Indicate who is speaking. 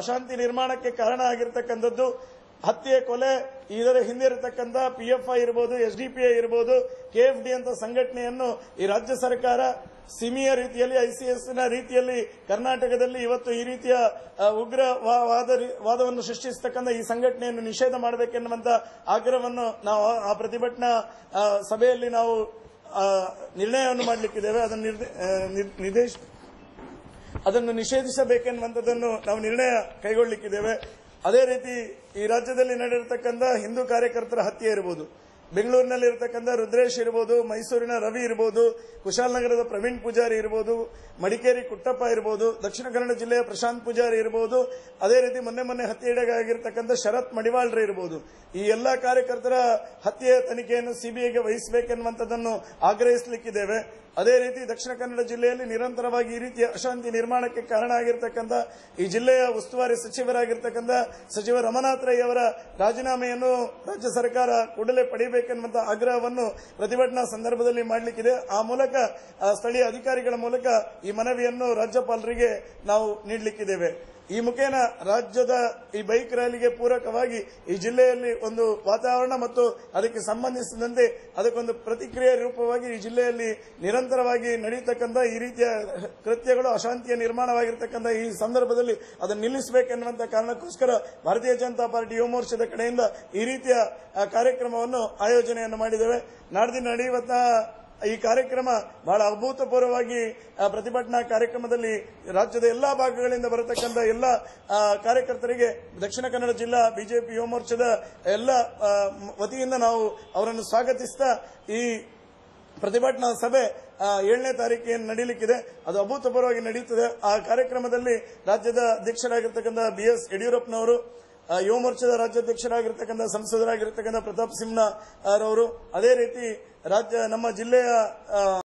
Speaker 1: ಅಶಾಂತಿ ನಿರ್ಮಾಣಕ್ಕೆ ಕಾರಣ ಆಗಿರತಕ್ಕಂಥದ್ದು, ಹತ್ಯೆ, ಕೊಲೆ, ಇದರ ಹಿಂದೆ ಇರತಕ್ಕಂಥ ಪಿಎಫ್ಐ ಇರಬಹುದು ಎಸ್ಡಿಪಿಐ ಇರಬಹುದು ಕೆಎಫ್ಡಿ ಅಂತ ಸಂಘಟನೆಯನ್ನು ಈ ರಾಜ್ಯ ಸರ್ಕಾರ ಸಿಮಿಯ ರೀತಿಯಲ್ಲಿ ಐಸಿಎಸ್ನ ರೀತಿಯಲ್ಲಿ ಕರ್ನಾಟಕದಲ್ಲಿ ಇವತ್ತು ಈ ರೀತಿಯ ಉಗ್ರವಾದವನ್ನು ಸೃಷ್ಟಿಸತಕ್ಕಂಥ ಈ ಸಂಘಟನೆಯನ್ನು ನಿಷೇಧ ಮಾಡಬೇಕೆನ್ನುವಂತ ಆಗ್ರಹವನ್ನು ನಾವು, ಆ ಪ್ರತಿಭಟನಾ ಸಭೆಯಲ್ಲಿ ನಾವು ನಿರ್ಣಯವನ್ನು ಮಾಡಲಿಕ್ಕಿದ್ದೇವೆ. ಅದನ್ನು ನಿರ್ದೇಶ ಅದನ್ನು ನಿಷೇಧಿಸಬೇಕೆನ್ನುವಂಥದ್ದನ್ನು ನಾವು ನಿರ್ಣಯ ಕೈಗೊಳ್ಳಲಿಕ್ಕಿದ್ದೇವೆ ಅದೇ ರೀತಿ ಈ ರಾಜ್ಯದಲ್ಲಿ ನಡೆದಿರತಕ್ಕಂಥ ಹಿಂದೂ ಕಾರ್ಯಕರ್ತರ ಹತ್ಯೆ ಇರಬಹುದು ಬೆಂಗಳೂರಿನಲ್ಲಿ ಇರತಕ್ಕಂಥ ರುದ್ರೇಶ್ ಇರಬಹುದು ಮೈಸೂರಿನ ರವಿ ಇರಬಹುದು ಕುಶಾಲನಗರದ ಪ್ರವೀಣ್ ಪೂಜಾರಿ ಇರಬಹುದು ಮಡಿಕೇರಿ ಕುಟ್ಟಪ್ಪ ಇರಬಹುದು ದಕ್ಷಿಣ ಕನ್ನಡ ಜಿಲ್ಲೆಯ ಪ್ರಶಾಂತ್ ಪೂಜಾರಿ ಇರಬಹುದು ಅದೇ ರೀತಿ ಮೊನ್ನೆ ಮೊನ್ನೆ ಹತ್ಯೆಡೆಗಾಗಿರ್ತಕ್ಕಂಥ ಶರತ್ ಮಡಿವಾಳ್ರ ಇರಬಹುದು ಈ ಎಲ್ಲ ಕಾರ್ಯಕರ್ತರ ಹತ್ಯೆಯ ತನಿಖೆಯನ್ನು ಸಿಬಿಐಗೆ ವಹಿಸಬೇಕೆನ್ನುವಂಥದ್ದನ್ನು ಆಗ್ರಹಿಸಲಿಕ್ಕಿದ್ದೇವೆ. ಅದೇ ರೀತಿ ದಕ್ಷಿಣ ಕನ್ನಡ ಜಿಲ್ಲೆಯಲ್ಲಿ ನಿರಂತರವಾಗಿ ಈ ರೀತಿಯ ಅಶಾಂತಿ ನಿರ್ಮಾಣಕ್ಕೆ ಕಾರಣ ಆಗಿರತಕ್ಕಂಥ ಈ ಜಿಲ್ಲೆಯ ಉಸ್ತುವಾರಿ ಸಚಿವರಾಗಿರ್ತಕ್ಕಂಥ ಸಚಿವ ರಮನಾಥ್ ರೈ ಅವರ ರಾಜೀನಾಮೆಯನ್ನು ರಾಜ್ಯ ಸರ್ಕಾರ ಕೂಡಲೇ ಪಡೆಯಬೇಕೆನ್ನುವಂತ ಆಗ್ರಹವನ್ನು ಪ್ರತಿಭಟನಾ ಸಂದರ್ಭದಲ್ಲಿ ಮಾಡಲಿಕ್ಕಿದೆ. ಆ ಮೂಲಕ ಸ್ಥಳೀಯ ಅಧಿಕಾರಿಗಳ ಮೂಲಕ ಈ ಮನವಿಯನ್ನು ರಾಜ್ಯಪಾಲರಿಗೆ ನಾವು ನೀಡಲಿಕ್ಕಿದ್ದೇವೆ. ಈ ಮುಖೇನ ರಾಜ್ಯದ ಈ ಬೈಕ್ ರ್ಯಾಲಿಗೆ ಪೂರಕವಾಗಿ ಈ ಜಿಲ್ಲೆಯಲ್ಲಿ ಒಂದು ವಾತಾವರಣ ಮತ್ತು ಅದಕ್ಕೆ ಸಂಬಂಧಿಸಿದಂತೆ ಅದಕ್ಕೊಂದು ಪ್ರತಿಕ್ರಿಯೆ ರೂಪವಾಗಿ ಈ ಜಿಲ್ಲೆಯಲ್ಲಿ ನಿರಂತರವಾಗಿ ನಡೆಯತಕ್ಕಂಥ ಈ ರೀತಿಯ ಕೃತ್ಯಗಳು, ಅಶಾಂತಿಯ ನಿರ್ಮಾಣವಾಗಿರ್ತಕ್ಕಂಥ ಈ ಸಂದರ್ಭದಲ್ಲಿ ಅದನ್ನು ನಿಲ್ಲಿಸಬೇಕೆನ್ನುವಂತ ಕಾರಣಕ್ಕೋಸ್ಕರ ಭಾರತೀಯ ಜನತಾ ಪಾರ್ಟಿ ಯುವ ಮೋರ್ಚಾದ ಕಡೆಯಿಂದ ಈ ರೀತಿಯ ಕಾರ್ಯಕ್ರಮವನ್ನು ಆಯೋಜನೆಯನ್ನು ಮಾಡಿದ್ದೇವೆ. ನಾಡ್ದಿನ ನಡೆಯುವಂತಹ ಈ ಕಾರ್ಯಕ್ರಮ ಬಹಳ ಅಭೂತಪೂರ್ವವಾಗಿ ಪ್ರತಿಭಟನಾ ಕಾರ್ಯಕ್ರಮದಲ್ಲಿ ರಾಜ್ಯದ ಎಲ್ಲಾ ಭಾಗಗಳಿಂದ ಬರತಕ್ಕಂಥ ಎಲ್ಲ ಕಾರ್ಯಕರ್ತರಿಗೆ, ದಕ್ಷಿಣ ಕನ್ನಡ ಜಿಲ್ಲಾ ಬಿಜೆಪಿ ಯುವ ಮೋರ್ಚಾದ ಎಲ್ಲ ವತಿಯಿಂದ ನಾವು ಅವರನ್ನು ಸ್ವಾಗತಿಸ್ತಾ ಈ ಪ್ರತಿಭಟನಾ ಸಭೆ ಏಳನೇ ತಾರೀಕಿಗೆ ನಡೀಲಿಕ್ಕಿದೆ. ಅದು ಅಭೂತಪೂರ್ವವಾಗಿ ನಡೆಯುತ್ತದೆ ಆ ಕಾರ್ಯಕ್ರಮದಲ್ಲಿ ರಾಜ್ಯದ ಅಧ್ಯಕ್ಷರಾಗಿರ್ತಕ್ಕಂಥ ಬಿಎಸ್ ಯಡಿಯೂರಪ್ಪನವರು ಯುವ ಮೋರ್ಚಾದ ರಾಜ್ಯಾಧ್ಯಕ್ಷರಾಗಿರ್ತಕ್ಕಂಥ ಸಂಸದರಾಗಿರ್ತಕ್ಕಂಥ ಪ್ರತಾಪ್ ಸಿಂಹ ರವರು ಅದೇ ರೀತಿ ರಾಜ್ಯ ನಮ್ಮ ಜಿಲ್ಲೆಯ